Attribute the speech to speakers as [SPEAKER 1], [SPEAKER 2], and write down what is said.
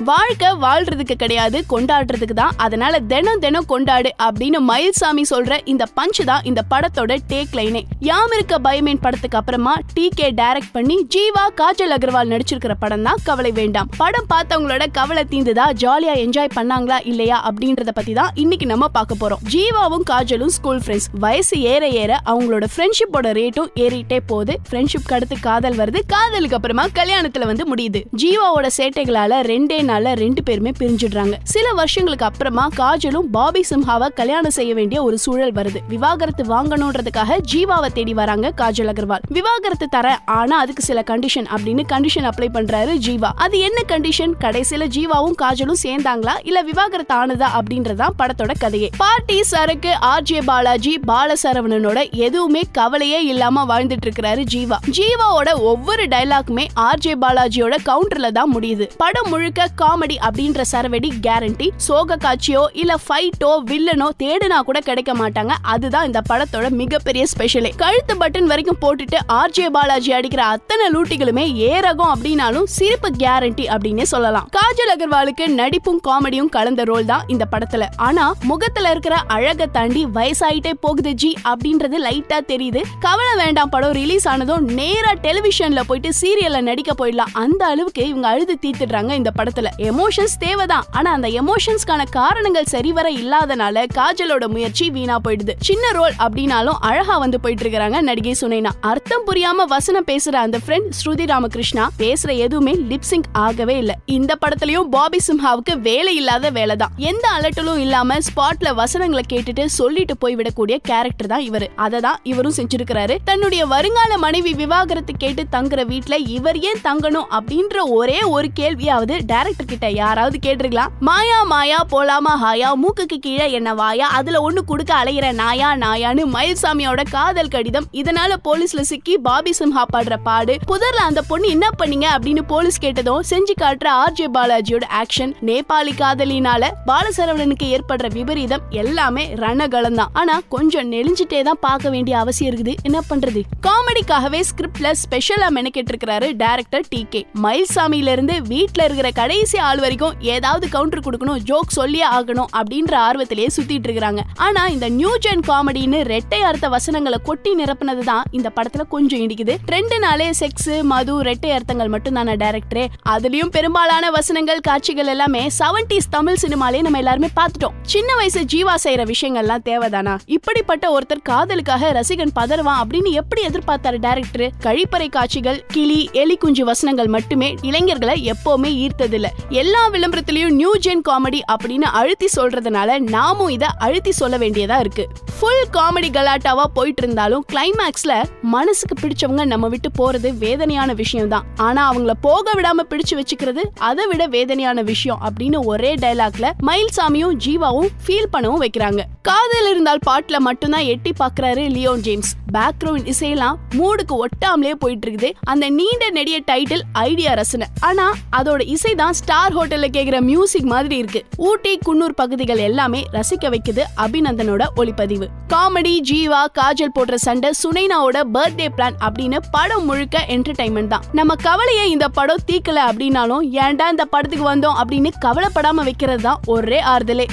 [SPEAKER 1] வாழ்க்கை வாழ்றதுக்கு கிடையாது கொண்டாடுறதுக்கு தான். அதனால தினம் தினம் கொண்டாடு அப்படின்னு மயில்சாமி சொல்ற இந்த பஞ்ச் தான் இந்த படத்தோட டேக் லைனே யாம் இருக்க பயமேன் படத்துக்கு அப்புறமா டி கே டைரக்ட் பண்ணி ஜீவா காஜல் அகர்வால் நடிச்சிருக்கிற படம் தான் கவலை வேண்டாம். படம் பார்த்தவங்களோட கவலை தீந்துதா ஜாலியா என்ஜாய் பண்ணாங்களா இல்லையா அப்படின்றத பத்தி தான் இன்னைக்கு நம்ம பார்க்க போறோம். ஜீவாவும் காஜலும் ஸ்கூல் ஃப்ரெண்ட்ஸ் வயசு ஏற ஏற அவங்களோட ஃப்ரெண்ட்ஷிப்போட ரேட்டும் ஏறிட்டே போகுது. ஃப்ரெண்ட்ஷிப் அடுத்து காதல் வருது. காதலுக்கு அப்புறமா கல்யாணத்துல வந்து முடியுது. ஜீவாவோட சேட்டைகளால ரெண்டே நாள்ல ரெண்டு பேருமே பிரிஞ்சிடுறாங்க. சில வருஷங்களுக்கு அப்புறமா காஜலும் பாபி சிம்ஹாவை கல்யாணம் செய்ய வேண்டிய ஒரு சூழல் வருது. விவாகரத்து வாங்கணுன்றதுக்காக ஜீவாவை தேடி வராங்க காஜல் அகர்வால். விவாகரத்து தர ஆனா அதுக்கு சில கண்டிஷன் அப்படின்னு கண்டிஷன் அப்ளை பண்றாரு ஜீவா. அது என்ன கண்டிஷன் கடைசியில ஜீவாவும் காஜலும் சேர்ந்தாங்களா? இல்ல விவாகரத்து ஆனதா அப்படின்றதான் படத்தோட கதையே. பார்ட்டி சரக்கு ஆர்ஜே பாலாஜி பாலசரவணனோட எதுவுமே கவலையே இல்லாம வாழ்ந்துட்டு இருக்கிறாரு ஜீவா. ஜீவாவோட ஒவ்வொரு டைலாக்குமே ஆர்ஜே பாலாஜியோட கவுண்டர்ல தான் முடியுது. படம் முழுக்க காமெடி அப்படின்ற சரவெடி கேரண்டி சோக காட்சியோ இல்ல ஃபைட்டோ வில்லனோ தேடுனா கூட கிடைக்க மாட்டாங்க. அதுதான் இந்த படத்தோட மிகப்பெரிய ஸ்பெஷலே கழுத்து பட்டன் வரைக்கும் போட்டுட்டு ஆர்ஜே பாலாஜி அடிக்கிற அத்தனை லூட்டிகளுமே ஏரகம் அப்படின்னாலும் சிரிப்பு கேரண்டி அப்படின்னே சொல்லலாம். காஜல் அகர்வாலுக்கு நடிப்பும் காமெடியும் கலந்த ரோல் தான் இந்த படத்துல. ஆனா முகத்துல இருக்கிற அழக தாண்டி வயசாயிட்டே போகுது ஜி அப்படின்றது லைட்டா தெரியுது. கவலை வேண்டாம் படம் ரிலீஸ் ஆனதும் நேரா டெலிவிஷன்ல போயிட்டு சீரியல்ல நடிக்க போயிடலாம். அந்த அளவுக்கு இவங்க அழுது தீர்த்துடுறாங்க இந்த படத்துல. எமோஷன்ஸ் தேவைதான். ஆனா அந்த எமோஷன்ஸ்க்கான காரணங்கள் சரிவர இல்லாதனால காஜலோட முயற்சி வீணா போயிடுது. சின்ன ரோல் அப்படின்னாலும் அழகா வந்து போயிட்டு இருக்கிறாங்க நடிகை சுனைனா. அர்த்தம் புரியாம வசனம் பேசுற அந்த ஃப்ரெண்ட் ஸ்ருதி ராமகிருஷ்ணா பேசுற எதுவுமே லிப்சிங் ஆகவே இல்ல. இந்த படத்துலயும் பாபி சிம்ஹாவுக்கு வேலை இல்லாத வேலை தான். எந்த அலட்டலும் இல்லாம ஸ்பாட்ல வசனங்களை கேட்டுட்டு சொல்லிட்டு போய் விடக்கூடிய கேரக்டர் தான் இவரு. அதை தான் இவரும் செஞ்சிருக்கிறாரு. தன்னுடைய வருங்கால மனைவி விவாகரத்து கேட்டு தங்குற வீட்டுல இவர் ஏன் தங்கணும் அப்படின்ற ஒரே ஒரு கேள்வியாவது டேரக்ட் டைரக்டர் கிட்ட யாராவது கேட்டிருக்கலாம் மாயா மாயா போலாமா ஹாயா? மூக்குக்கு கீழே என்ன வாயா? அதுல ஒண்ணு கொடுக்க அலையிற நாயா நாயான்னு மயில்சாமியோட காதல் கடிதம். இதனால போலீஸ்ல சிக்கி பாபி சிம்ஹா பாடுற பாடு. புதர்ல அந்த பொண்ணு என்ன பண்ணீங்க? அப்படின்னு போலீஸ் கேட்டதும் செஞ்சு காட்டுற ஆர்ஜே பாலாஜியோட ஆக்ஷன் நேபாளி காதலினால பாலசரவணனுக்கு ஏற்படுற விபரீதம் எல்லாமே ரணகலம் தான் ஆனா கொஞ்சம் நெளிஞ்சிட்டே தான் பார்க்க வேண்டிய அவசியம் இருக்குது. என்ன பண்றது? காமெடிக்காகவே ஸ்கிரிப்ட்ல ஸ்பெஷலா மெனக்கெட்டு இருக்கிறாரு டேரக்டர் டி கே. மயில்சாமியில இருந்து வீட்டுல இருக்கிற கடைசி ஆள் வரைக்கும் ஏதாவது கவுண்டர் கொடுக்கணும் ஜோக் சொல்லியே ஆகணும் அப்படின்ற ஆர்வத்திலேயே சுத்திட்டு இருக்காங்க ஆனா இந்த நியூ ஜென் காமெடின்னு ரெட்டை அர்த்த வசனங்களை கொட்டி நிரப்புனது தான் இந்த படத்துல கொஞ்சம் இடிக்குது. ட்ரெண்டுனாலே செக்ஸ் மது ரெட்டை அர்த்தங்கள் மட்டும் தானே டேரக்டரே அதுலயும் பெரும்பாலான வசனங்கள் காட்சிகள் எல்லாமே செவன்டிஸ் தமிழ் சினிமாலே நம்ம எல்லாருமே பார்த்துட்டோம். சின்ன வயசு ஜீவா செய்யற விஷயங்கள்லாம் தேவைதானா? இப்படிப்பட்ட ஒருத்தர் காதலுக்காக ரசிகன் பதறுவான் அப்படின்னு எப்படி எதிர்பார்த்தாரு டேரக்டர் கழிப்பறை காட்சிகள் கிளி எலி குஞ்சு வசனங்கள் மட்டுமே இளைஞர்களை எப்பவுமே ஈர்த்ததில்ல. எல்லா விளம்பரத்திலயும் நியூ ஜென் காமெடி அப்படின்னு அழுத்தி சொல்றதுனால நாமும் இதை அழுத்தி சொல்ல வேண்டியதா இருக்கு. ஃபுல் காமெடி கலாட்டாவா போயிட்டு இருந்தாலும் கிளைமேக்ஸ்ல மனசுக்கு பிடிச்சவங்க நம்ம விட்டு போறது வேதனையான விஷயம் தான் ஆனா அவங்கள போக விடாம பிடிச்சு வச்சுக்கிறது அதை விட வேதனையான விஷயம் அப்படின்னு ஒரே டைலாக்ல மயில்சாமியும் ஜீவாவும் ஃபீல் பண்ணவும் வைக்கிறாங்க. காதல் இருந்தால் பாட்டுல மட்டும்தான் எட்டி பாக்குறாரு லியோன் ஜேம்ஸ். பேக்ரவுண்ட் இசையெல்லாம் மூடுக்கு ஒட்டாமலே போயிட்டு இருக்குது அந்த நீண்ட நெடிய டைட்டில் ஐடியா ரசனை. ஆனா அதோட இசை தான் ஸ்டார் ஹோட்டல்ல கேக்குற மியூசிக் மாதிரி இருக்கு. ஊட்டி குன்னூர் பகுதிகள் எல்லாமே ரசிக்க வைக்குது அபிநந்தனோட ஒளிப்பதிவு. காமெடி ஜீவா காஜல் போடுற சண்டை சுனைனாவோட பர்த்டே பிளான் அப்படின்னு படம் முழுக்க என்டர்டைன்மெண்ட் தான். நம்ம கவலையை இந்த படம் தீக்கல அப்படின்னாலும் ஏன்டா இந்த படத்துக்கு வந்தோம் அப்படின்னு கவலைப்படாம வைக்கிறது தான் ஒரே ஆறுதலே.